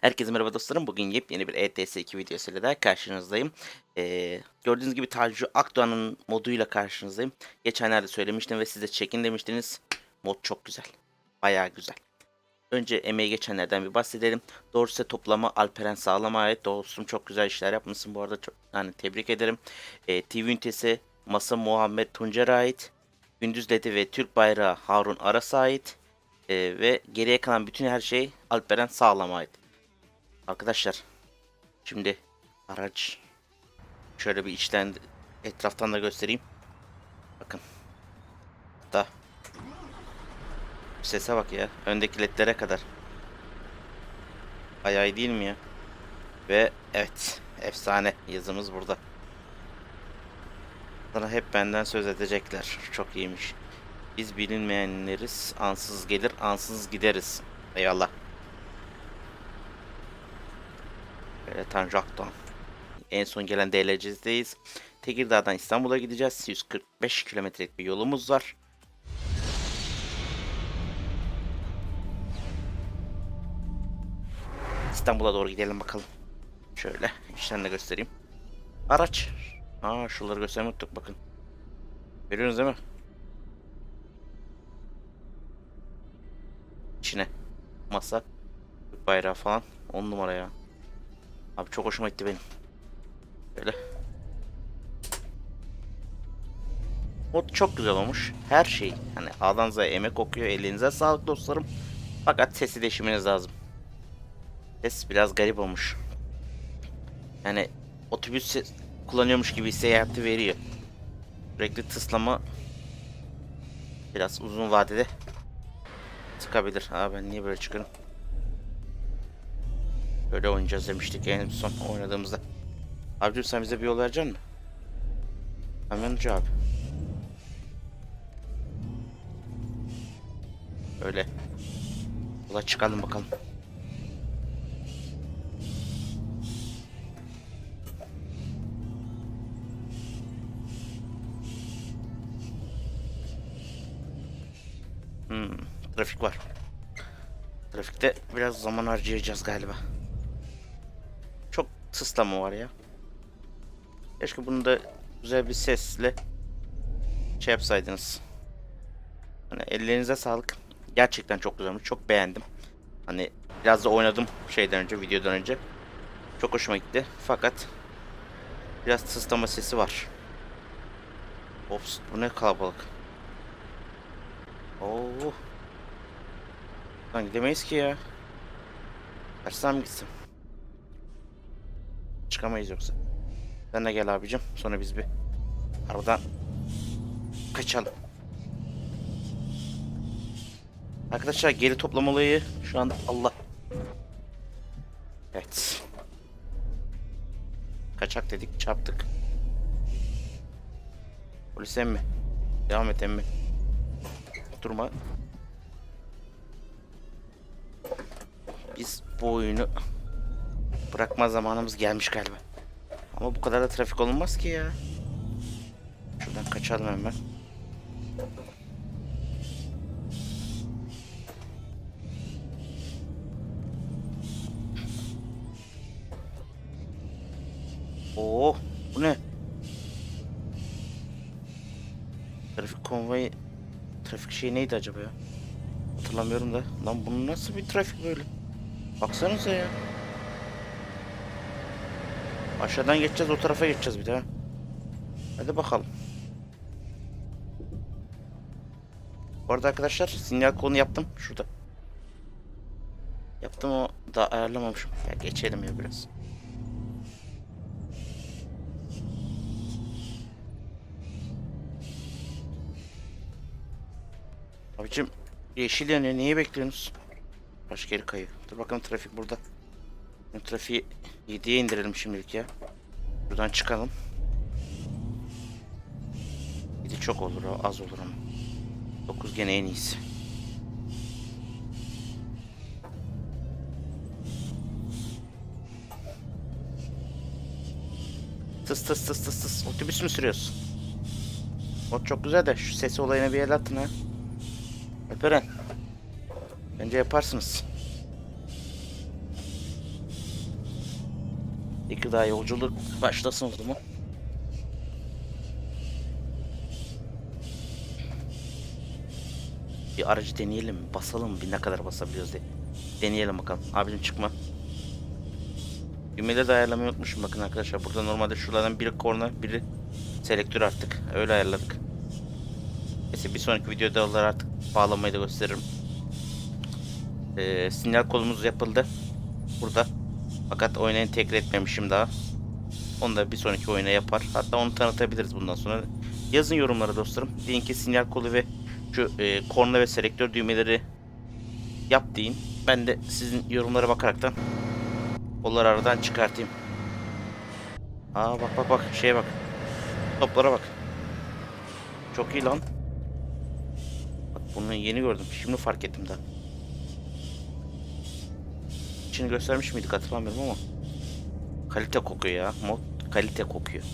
Herkese merhaba dostlarım. Bugün yepyeni bir ETS 2 videosuyla daha karşınızdayım. Ee, gördüğünüz gibi Tanju Akdoğan'ın moduyla karşınızdayım. Geçenlerde söylemiştim ve size çekin demiştiniz. Mod çok güzel. Bayağı güzel. Önce emeği geçenlerden bir bahsedelim. Dorse toplama Alperen Sağlam'a ait. Dostum çok güzel işler yapmışsın. Bu arada çok, yani tebrik ederim. Ee, TV ünitesi Masa Muhammed Tuncer'a ait. Gündüz Ledi ve Türk bayrağı Harun Aras'a ait. Ee, ve geriye kalan bütün her şey Alperen Sağlam'a ait. Arkadaşlar şimdi araç şöyle bir içten etraftan da göstereyim. Bakın. Da sese bak ya. Öndeki ledlere kadar. İyi değil mi ya? Ve evet. Efsane yazımız burada. Sana hep benden söz edecekler. Çok iyiymiş. Biz bilinmeyenleriz. Ansız gelir, ansız gideriz. Eyvallah. Böyle Tanju Akdoğan. En son gelen DLC'deyiz. Tekirdağ'dan İstanbul'a gideceğiz. 145 kilometrelik bir yolumuz var. İstanbul'a doğru gidelim bakalım. Şöyle içten de göstereyim. Araç. Aa şuraları göstermeyi unuttuk bakın. Görüyorsunuz değil mi? İçine. Masa. Bayrağı falan. 10 numara ya. Abi çok hoşuma gitti benim. Böyle. Mod çok güzel olmuş. Her şey. Hani A'dan emek kokuyor. Elinize sağlık dostlarım. Fakat sesi değiştirmeniz lazım. Ses biraz garip olmuş. Yani otobüs se- kullanıyormuş gibi seyahati veriyor. Sürekli tıslama biraz uzun vadede sıkabilir. Aa ben niye böyle çıkıyorum? Böyle oynayacağız demiştik en son oynadığımızda. Abicim sen bize bir yol verecek misin? Kamyoncu abi. Öyle. Yola çıkalım bakalım. Hmm, trafik var. Trafikte biraz zaman harcayacağız galiba. Çok tıslama var ya. Keşke bunu da güzel bir sesle şey yapsaydınız. Hani ellerinize sağlık. Gerçekten çok güzelmiş. Çok beğendim. Hani biraz da oynadım şeyden önce, videodan önce. Çok hoşuma gitti. Fakat biraz tıslama sesi var. Ops, bu ne kalabalık. Oo. Lan gidemeyiz ki ya. Mi gitsem? Çıkamayız yoksa. Sen de gel abicim. Sonra biz bir aradan kaçalım. Arkadaşlar geri toplama olayı şu anda Allah. Evet. Kaçak dedik çarptık. Polis emmi. Devam et emmi. Durma. Biz bu oyunu bırakma zamanımız gelmiş galiba. Ama bu kadar da trafik olmaz ki ya. Şuradan kaçalım hemen. Oo, bu ne? Trafik konvoyu trafik şey neydi acaba ya? Hatırlamıyorum da. Lan bunun nasıl bir trafik böyle? Baksanıza ya. Aşağıdan geçeceğiz o tarafa geçeceğiz bir daha. Hadi bakalım. Bu arada arkadaşlar sinyal konu yaptım şurada. Yaptım ama daha ayarlamamışım. Ya geçelim ya biraz. Abicim yeşil yanıyor niye bekliyorsunuz? Başka yeri kayıyor. Dur bakalım trafik burada. Trafiği 7'ye indirelim şimdilik ya. Buradan çıkalım. 7 çok olur o az olur ama. 9 gene en iyisi. Tıs tıs tıs tıs tıs. Otobüs mü sürüyorsun? O çok güzel de şu sesi olayına bir el atın ha. Alperen. Bence yaparsınız. Tekirdağ yolculuk başlasın o zaman. Bir aracı deneyelim. Basalım bir ne kadar basabiliyoruz diye. Deneyelim bakalım. Abicim çıkma. Düğmeleri de ayarlamayı unutmuşum bakın arkadaşlar. Burada normalde şuralardan biri korna, biri selektör artık. Öyle ayarladık. Neyse bir sonraki videoda onları artık bağlamayı da gösteririm. Ee, sinyal kolumuz yapıldı. Burada. Fakat oyuna entegre etmemişim daha. Onu da bir sonraki oyuna yapar. Hatta onu tanıtabiliriz bundan sonra. Yazın yorumlara dostlarım. Deyin ki sinyal kolu ve şu e, korna ve selektör düğmeleri yap deyin. Ben de sizin yorumlara bakaraktan onları aradan çıkartayım. Aa bak bak bak şeye bak. Toplara bak. Çok iyi lan. Bak bunu yeni gördüm. Şimdi fark ettim daha. İçini göstermiş miydik hatırlamıyorum ama. Kalite kokuyor ya. Mod kalite kokuyor.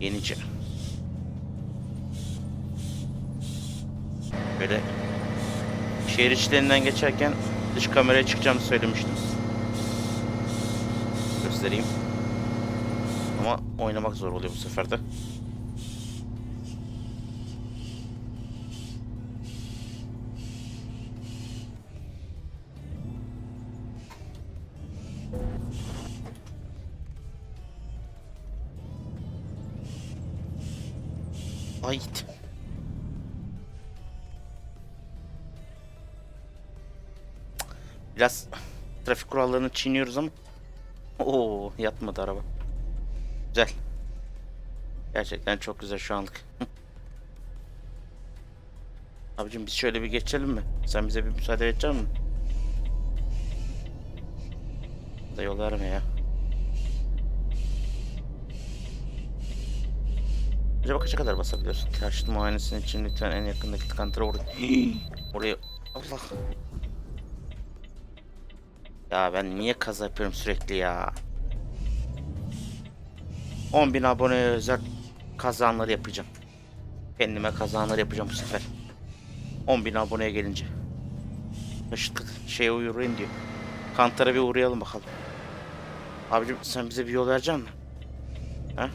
Yenice. Böyle şehir içlerinden geçerken dış kameraya çıkacağımı söylemiştim. Göstereyim. Ama oynamak zor oluyor bu sefer de. Ait. Biraz trafik kurallarını çiğniyoruz ama Oo yatmadı araba. Güzel. Gerçekten çok güzel şu anlık. Abicim biz şöyle bir geçelim mi? Sen bize bir müsaade edecek misin? Da yol verme ya. Acaba kaça kadar basabiliyorsun? Taşıt muayenesinin için lütfen en yakındaki tıkantıra oraya. oraya. Allah. Ya ben niye kaza yapıyorum sürekli ya? 10.000 abone özel kazanları yapacağım. Kendime kazanlar yapacağım bu sefer. 10.000 aboneye gelince. Işık şeye uğrayın diyor. Kantara bir uğrayalım bakalım. Abicim sen bize bir yol vereceksin mi? Ha?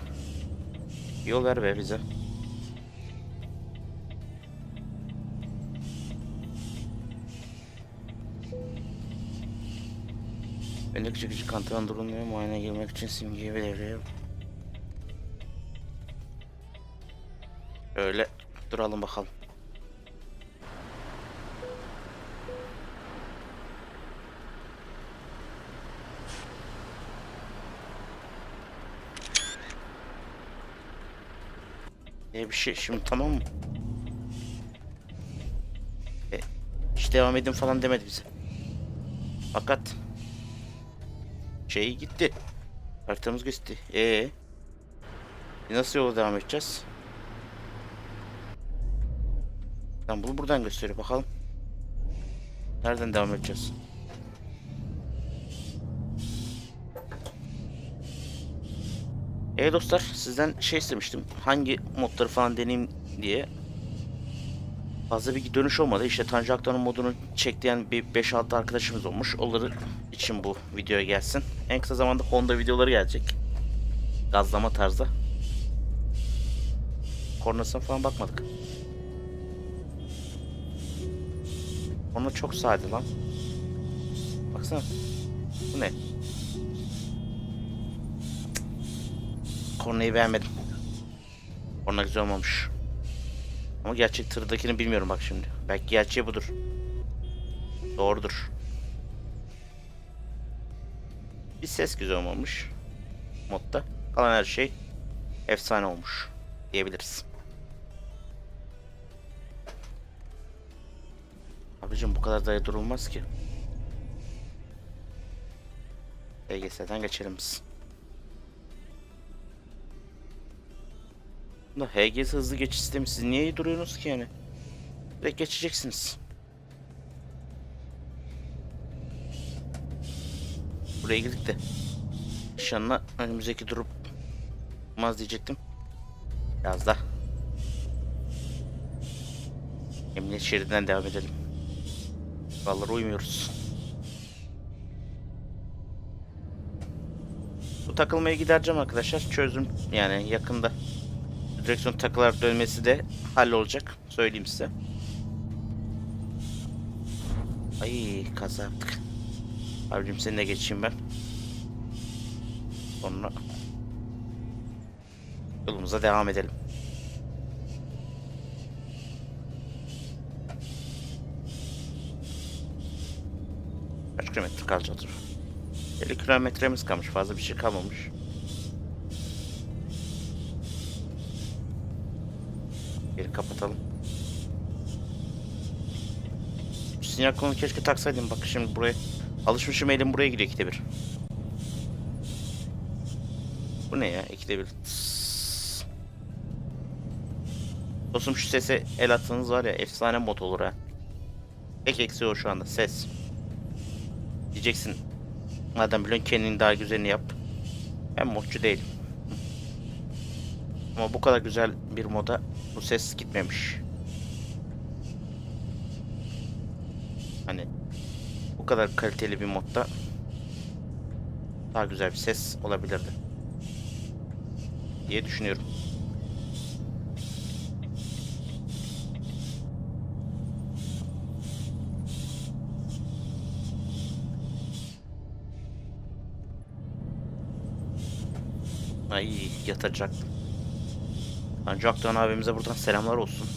Yol ver be bize. Öndeki çıkıcı kantaran durulmuyor. Muayene girmek için simgeyi devreye Öyle duralım bakalım. E bir şey şimdi tamam mı? E, hiç devam edin falan demedi bize. Fakat şey gitti. Haritamız gitti. Ee, nasıl yola devam edeceğiz? İstanbul buradan gösteriyor bakalım. Nereden devam edeceğiz? Evet dostlar sizden şey istemiştim. Hangi modları falan deneyeyim diye. Fazla bir dönüş olmadı. İşte Tanju Aktan'ın modunu çektiyen bir 5-6 arkadaşımız olmuş. Onları için bu videoya gelsin. En kısa zamanda Honda videoları gelecek. Gazlama tarzda. Kornasına falan bakmadık. Onu çok sade lan. Baksana. Bu ne? Kornayı beğenmedim. Korna güzel olmamış. Ama gerçek tırdakini bilmiyorum bak şimdi. Belki gerçeği budur. Doğrudur. Bir ses güzel olmamış. Modda. Kalan her şey efsane olmuş. Diyebiliriz. Abicim bu kadar daya durulmaz ki. HGS'den geçelim biz. Da HGS hızlı geçiş sistemi siz niye duruyorsunuz ki yani? Direkt geçeceksiniz. Buraya girdik de. Şanla önümüzdeki durup olmaz diyecektim. Biraz da. Emniyet şeridinden devam edelim. Kurallara uymuyoruz. Bu takılmayı gidereceğim arkadaşlar. Çözüm yani yakında direksiyon takılar dönmesi de hallolacak. Söyleyeyim size. Ay kaza yaptık. Abicim seninle geçeyim ben. Sonra yolumuza devam edelim. Kaç kilometre kalacak? 50 kilometremiz kalmış. Fazla bir şey kalmamış. Geri kapatalım. Şu sinyal kolunu keşke taksaydım. Bak şimdi buraya alışmışım elim buraya gidiyor ikide bir. Bu ne ya? İkide bir. Tıs. Dostum şu sese el atsanız var ya efsane mod olur ha. Tek eksiği o şu anda ses. Diyeceksin madem biliyorsun kendini daha güzelini yap. Ben modcu değilim. Ama bu kadar güzel bir moda bu ses gitmemiş. Hani bu kadar kaliteli bir modda daha güzel bir ses olabilirdi diye düşünüyorum. Ay yatacak. Ancak abimize buradan selamlar olsun.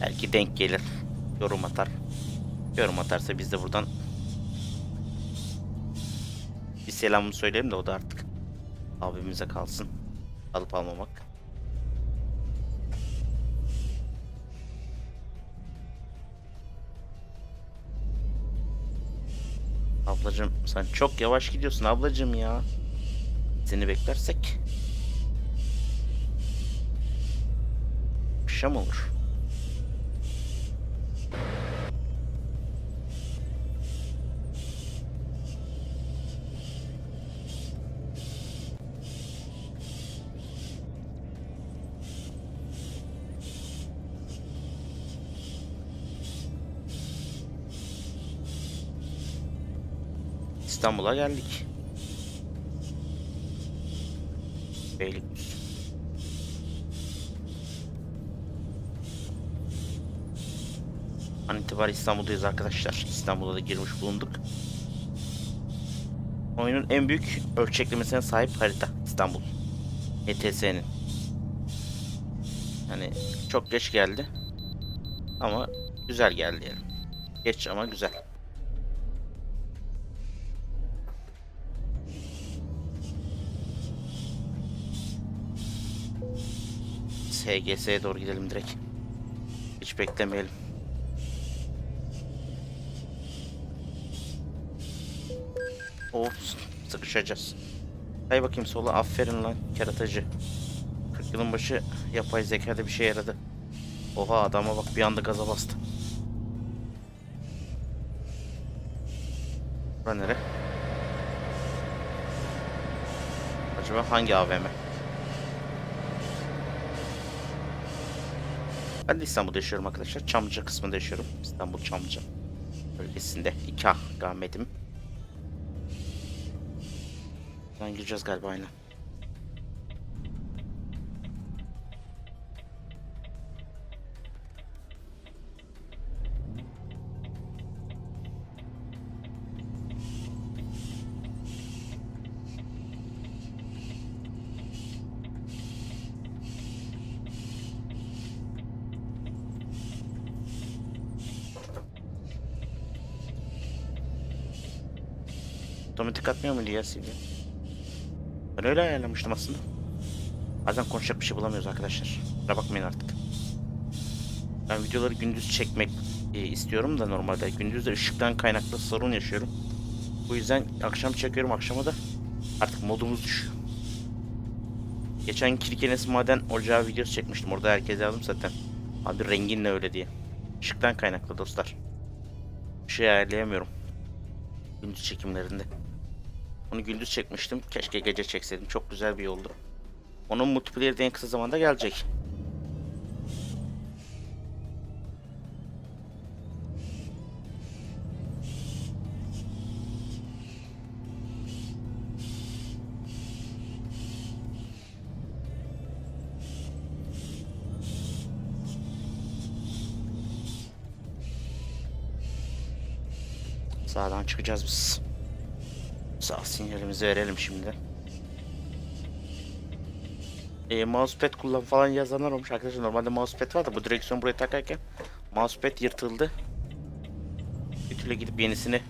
Belki denk gelir. Yorum atar. Yorum atarsa biz de buradan bir selamını söyleyelim de o da artık abimize kalsın. Alıp almamak. Ablacım sen çok yavaş gidiyorsun ablacım ya. Seni beklersek akşam olur. İstanbul'a geldik. Beylikdüzü. An itibar İstanbul'dayız arkadaşlar. İstanbul'a da girmiş bulunduk. Oyunun en büyük ölçeklemesine sahip harita İstanbul. ETS'nin. Yani çok geç geldi. Ama güzel geldi yani. Geç ama güzel. SGS'ye doğru gidelim direkt. Hiç beklemeyelim. Of sıkışacağız. Hay bakayım sola aferin lan keratacı. 40 yılın başı yapay zekada bir şey yaradı. Oha adama bak bir anda gaza bastı. Bura nere? Acaba hangi AVM? Ben de İstanbul'da yaşıyorum arkadaşlar. Çamlıca kısmında yaşıyorum. İstanbul Çamlıca bölgesinde. İkah gamedim. Buradan gireceğiz galiba aynen. Otomatik atmıyor ya CV? Ben öyle ayarlamıştım aslında. Bazen konuşacak bir şey bulamıyoruz arkadaşlar. Kusura bakmayın artık. Ben videoları gündüz çekmek e, istiyorum da normalde. Gündüz de ışıktan kaynaklı sorun yaşıyorum. Bu yüzden akşam çekiyorum. Akşama da artık modumuz düşüyor. Geçen Kirkenes maden ocağı videosu çekmiştim. Orada herkes yazdım zaten. Abi rengin ne öyle diye. Işıktan kaynaklı dostlar. Bir şey ayarlayamıyorum. Gündüz çekimlerinde. Onu gündüz çekmiştim. Keşke gece çekseydim. Çok güzel bir yoldu. Onun multiplayer'ı da en kısa zamanda gelecek. Sağdan çıkacağız biz. Sağ sinyalimizi verelim şimdi. E, mousepad kullan falan yazanlar olmuş arkadaşlar. Normalde mousepad var da bu direksiyon buraya takarken mousepad yırtıldı. Bir türlü gidip yenisini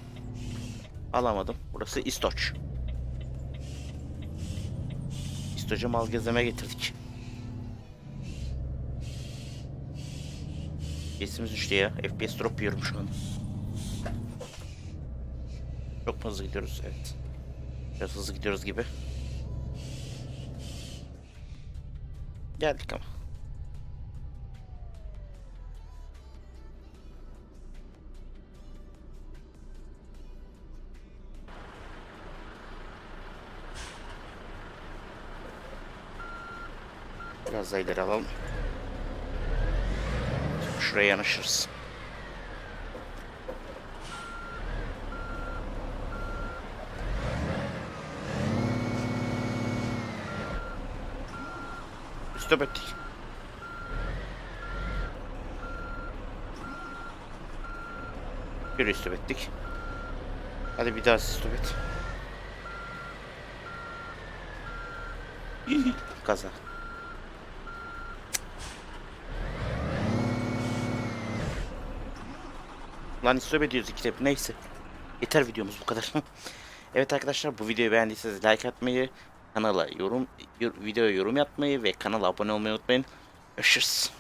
alamadım. Burası İstoç. İstoç'a mal gezeme getirdik. FPS'imiz düştü ya. FPS drop yiyorum şu an. Çok hızlı gidiyoruz? Evet. Biraz hızlı gidiyoruz gibi. Geldik ama. Biraz daha ileri alalım. Şuraya yanaşırız. Stop ettik. Bir stop ettik. Hadi bir daha stop et. Kaza. Lan stop ediyoruz iki tep. Neyse. Yeter videomuz bu kadar. evet arkadaşlar bu videoyu beğendiyseniz like atmayı, kanala yorum, yor- videoya yorum yapmayı ve kanala abone olmayı unutmayın. Görüşürüz.